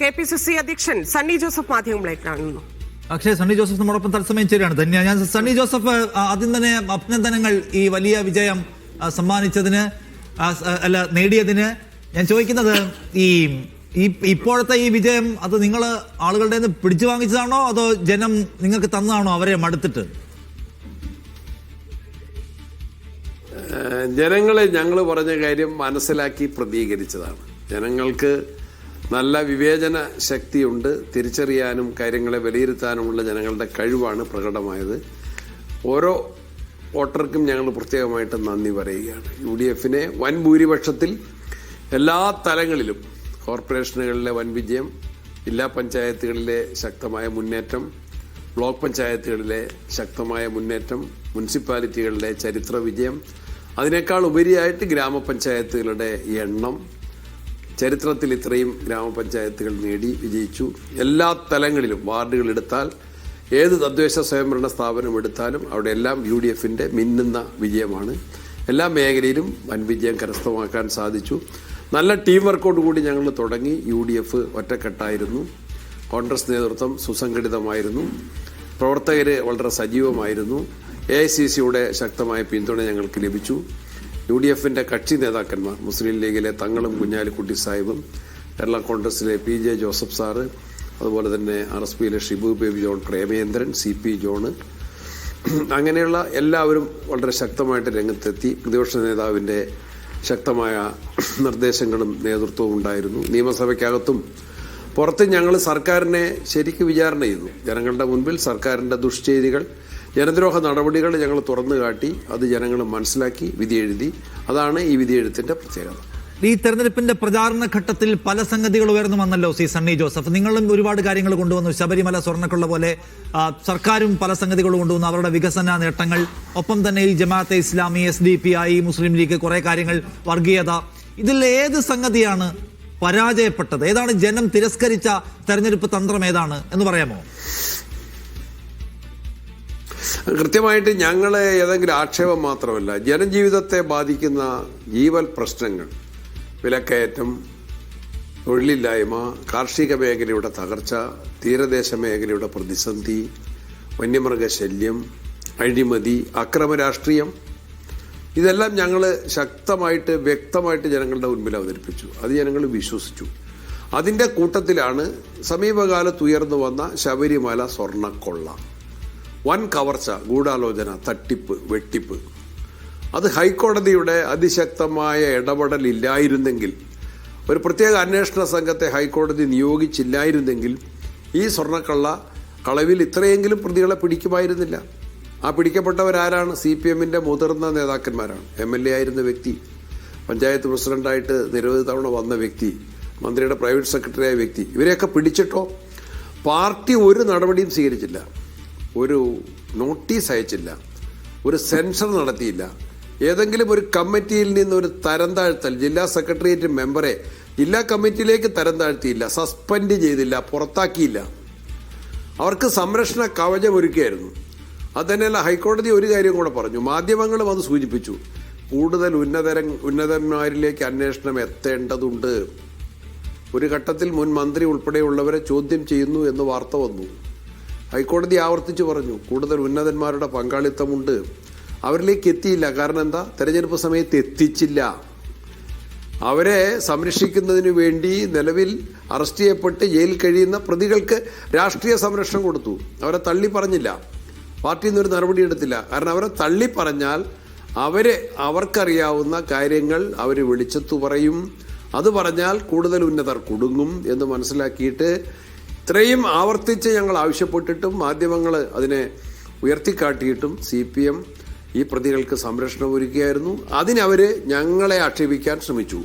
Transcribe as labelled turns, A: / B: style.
A: K P C C അധ്യക്ഷൻ സണ്ണി ജോസഫ് മാധ്യമങ്ങളെ കാണുന്നു.
B: അക്ഷയ് സണ്ണി ജോസഫ് നമ്മോടൊപ്പം തത്സമയം ചേരുകയാണ്. ധന്യ ഞാൻ സണ്ണി ജോസഫ് ആദ്യം തന്നെ അഭിനന്ദനങ്ങൾ ഈ വലിയ വിജയം സമ്മാനിച്ചതിന് അല്ല നേടിയതിന്. ഞാൻ ചോദിക്കുന്നത് ഈ ഈ ഇപ്പോഴത്തെ ഈ വിജയം അത് നിങ്ങൾ ആളുകളുടെ പിടിച്ചു വാങ്ങിച്ചതാണോ? അതോ ജനം നിങ്ങൾക്ക് തന്നതാണോ അവരെ മടുത്തിട്ട്?
C: ജനങ്ങളെ ഞങ്ങൾ പറഞ്ഞ കാര്യം മനസ്സിലാക്കി പ്രതികരിച്ചതാണ്. ജനങ്ങൾക്ക് നല്ല വിവേചന ശക്തിയുണ്ട്. തിരിച്ചറിയാനും കാര്യങ്ങളെ വിലയിരുത്താനുമുള്ള ജനങ്ങളുടെ കഴിവാണ് പ്രകടമായത്. ഓരോ വോട്ടർക്കും ഞങ്ങൾ പ്രത്യേകമായിട്ട് നന്ദി പറയുകയാണ്. യു ഡി എഫിനെ വൻ ഭൂരിപക്ഷത്തിൽ എല്ലാ തലങ്ങളിലും കോർപ്പറേഷനുകളിലെ വൻ വിജയം ജില്ലാ പഞ്ചായത്തുകളിലെ ശക്തമായ മുന്നേറ്റം ബ്ലോക്ക് പഞ്ചായത്തുകളിലെ ശക്തമായ മുന്നേറ്റം മുനിസിപ്പാലിറ്റികളിലെ ചരിത്ര വിജയം അതിനേക്കാൾ ഉപരിയായിട്ട് ഗ്രാമപഞ്ചായത്തുകളുടെ എണ്ണം ചരിത്രത്തിൽ ഇത്രയും ഗ്രാമപഞ്ചായത്തുകൾ നേടി വിജയിച്ചു. എല്ലാ തലങ്ങളിലും വാർഡുകൾ എടുത്താൽ ഏത് തദ്ദേശ സ്വയംഭരണ സ്ഥാപനം എടുത്താലും അവിടെ എല്ലാം യു ഡി എഫിന്റെ മിന്നുന്ന വിജയമാണ്. എല്ലാ മേഖലയിലും വൻ വിജയം കരസ്ഥമാക്കാൻ സാധിച്ചു. നല്ല ടീം വർക്കോട് കൂടി ഞങ്ങൾ തുടങ്ങി. യു ഡി എഫ് ഒറ്റക്കെട്ടായിരുന്നു. കോൺഗ്രസ് നേതൃത്വം സുസംഘടിതമായിരുന്നു. പ്രവർത്തകർ വളരെ സജീവമായിരുന്നു. എ ഐ സി സിയുടെ ശക്തമായ പിന്തുണ ഞങ്ങൾക്ക് ലഭിച്ചു. യു ഡി എഫിന്റെ കക്ഷി നേതാക്കന്മാർ മുസ്ലിം ലീഗിലെ തങ്ങളും കുഞ്ഞാലിക്കുട്ടി സാഹിബും കേരള കോൺഗ്രസിലെ പി ജെ ജോസഫ് സാറ് അതുപോലെ തന്നെ ആർ എസ് പിയിലെ ഷിബു ബേബി ജോൺ പ്രേമേന്ദ്രൻ സി പി ജോണ് അങ്ങനെയുള്ള എല്ലാവരും വളരെ ശക്തമായിട്ട് രംഗത്തെത്തി. പ്രതിപക്ഷ നേതാവിന്റെ ശക്തമായ നിർദ്ദേശങ്ങളും നേതൃത്വവും ഉണ്ടായിരുന്നു. നിയമസഭയ്ക്കകത്തും പുറത്ത് ഞങ്ങൾ സർക്കാരിനെ ശരിക്ക് വിചാരണ ചെയ്തു. ജനങ്ങളുടെ മുൻപിൽ സർക്കാരിന്റെ ദുഷ്ചെയ്തികൾ ജനദ്രോഹ നടപടികൾ ഞങ്ങൾ തുറന്നു കാട്ടി അത് ജനങ്ങൾ മനസ്സിലാക്കി വിധി എഴുതി. അതാണ് ഈ വിധി എഴുത്തിന്റെ പ്രത്യേകത.
B: ഈ തെരഞ്ഞെടുപ്പിന്റെ പ്രചാരണ ഘട്ടത്തിൽ പല സംഗതികൾ ഉയർന്നു വന്നല്ലോ സി സണ്ണി ജോസഫ്. നിങ്ങളും ഒരുപാട് കാര്യങ്ങൾ കൊണ്ടുവന്നു. ശബരിമല സ്വർണക്കുള്ള പോലെ സർക്കാരും പല സംഗതികൾ കൊണ്ടുവന്നു. അവരുടെ വികസന നേട്ടങ്ങൾ ഒപ്പം തന്നെ ഈ Jamaat-e Islami S D P I Muslim League കുറെ കാര്യങ്ങൾ വർഗീയത. ഇതിൽ ഏത് സംഗതിയാണ് പരാജയപ്പെട്ടത്? ഏതാണ് ജനം തിരസ്കരിച്ച തെരഞ്ഞെടുപ്പ് തന്ത്രം ഏതാണ് എന്ന് പറയാമോ?
C: കൃത്യമായിട്ട് ഞങ്ങളെ ഏതെങ്കിലും ആക്ഷേപം മാത്രമല്ല ജനജീവിതത്തെ ബാധിക്കുന്ന ജീവൽ പ്രശ്നങ്ങൾ വിലക്കയറ്റം തൊഴിലില്ലായ്മ കാർഷിക മേഖലയുടെ തകർച്ച തീരദേശ മേഖലയുടെ പ്രതിസന്ധി വന്യമൃഗശല്യം അഴിമതി അക്രമ രാഷ്ട്രീയം ഇതെല്ലാം ഞങ്ങൾ ശക്തമായിട്ട് വ്യക്തമായിട്ട് ജനങ്ങളുടെ മുൻപിൽ അവതരിപ്പിച്ചു. അത് ജനങ്ങൾ വിശ്വസിച്ചു. അതിന്റെ കൂട്ടത്തിലാണ് സമീപകാലത്ത് ഉയർന്നു വന്ന ശബരിമല സ്വർണക്കൊള്ള. വൻ കവർച്ച ഗൂഢാലോചന തട്ടിപ്പ് വെട്ടിപ്പ്. അത് ഹൈക്കോടതിയുടെ അതിശക്തമായ ഇടപെടൽ ഇല്ലായിരുന്നെങ്കിൽ ഒരു പ്രത്യേക അന്വേഷണ സംഘത്തെ ഹൈക്കോടതി നിയോഗിച്ചില്ലായിരുന്നെങ്കിൽ ഈ സ്വർണക്കള്ള കളവിൽ ഇത്രയെങ്കിലും പ്രതികളെ പിടിക്കുമായിരുന്നില്ല. ആ പിടിക്കപ്പെട്ടവരാരാണ്? സി പി എമ്മിന്റെ മുതിർന്ന നേതാക്കന്മാരാണ്. എം എൽ എ ആയിരുന്ന വ്യക്തി പഞ്ചായത്ത് പ്രസിഡന്റായിട്ട് നിരവധി തവണ വന്ന വ്യക്തി മന്ത്രിയുടെ പ്രൈവറ്റ് സെക്രട്ടറിയായ വ്യക്തി. ഇവരെയൊക്കെ പിടിച്ചിട്ടോ? പാർട്ടി ഒരു നടപടിയും സ്വീകരിച്ചില്ല. ഒരു നോട്ടീസ് അയച്ചില്ല. ഒരു സെൻസർ നടത്തിയില്ല. ഏതെങ്കിലും ഒരു കമ്മിറ്റിയിൽ നിന്ന് ഒരു തരം താഴ്ത്തൽ ജില്ലാ സെക്രട്ടേറിയറ്റ് മെമ്പറെ ജില്ലാ കമ്മിറ്റിയിലേക്ക് തരം താഴ്ത്തിയില്ല സസ്പെൻഡ് ചെയ്തില്ല പുറത്താക്കിയില്ല. അവർക്ക് സംരക്ഷണ കവചം ഒരുക്കുകയായിരുന്നു അത് തന്നെയല്ല ഹൈക്കോടതി ഒരു കാര്യം കൂടെ പറഞ്ഞു. മാധ്യമങ്ങളും അത് സൂചിപ്പിച്ചു. കൂടുതൽ ഉന്നതര ഉന്നതന്മാരിലേക്ക് അന്വേഷണം എത്തേണ്ടതുണ്ട്. ഒരു ഘട്ടത്തിൽ മുൻ മന്ത്രി ഉൾപ്പെടെയുള്ളവരെ ചോദ്യം ചെയ്യുന്നു എന്ന് വാർത്ത വന്നു. ഹൈക്കോടതി ആവർത്തിച്ചു പറഞ്ഞു കൂടുതൽ ഉന്നതന്മാരുടെ പങ്കാളിത്തമുണ്ട്. അവരിലേക്ക് എത്തിയില്ല. കാരണം എന്താ? തെരഞ്ഞെടുപ്പ് സമയത്ത് എത്തിച്ചില്ല. അവരെ സംരക്ഷിക്കുന്നതിന് വേണ്ടി നിലവിൽ അറസ്റ്റ് ചെയ്യപ്പെട്ട് ജയിലിൽ കഴിയുന്ന പ്രതികൾക്ക് രാഷ്ട്രീയ സംരക്ഷണം കൊടുത്തു. അവരെ തള്ളി പറഞ്ഞില്ല. പാർട്ടിയിൽ നിന്നൊരു നടപടി എടുത്തില്ല. കാരണം അവരെ തള്ളി പറഞ്ഞാൽ അവരെ അവർക്കറിയാവുന്ന കാര്യങ്ങൾ അവർ വെളിച്ചത്തു പറയും. അത് പറഞ്ഞാൽ കൂടുതൽ ഉന്നതർ കുടുങ്ങും എന്ന് മനസ്സിലാക്കിയിട്ട് ഇത്രയും ആവർത്തിച്ച് ഞങ്ങൾ ആവശ്യപ്പെട്ടിട്ടും മാധ്യമങ്ങൾ അതിനെ ഉയർത്തിക്കാട്ടിയിട്ടും സി പി എം ഈ പ്രതികൾക്ക് സംരക്ഷണം ഒരുക്കുകയായിരുന്നു അതിനവർ ഞങ്ങളെ ആക്ഷേപിക്കാൻ ശ്രമിച്ചു.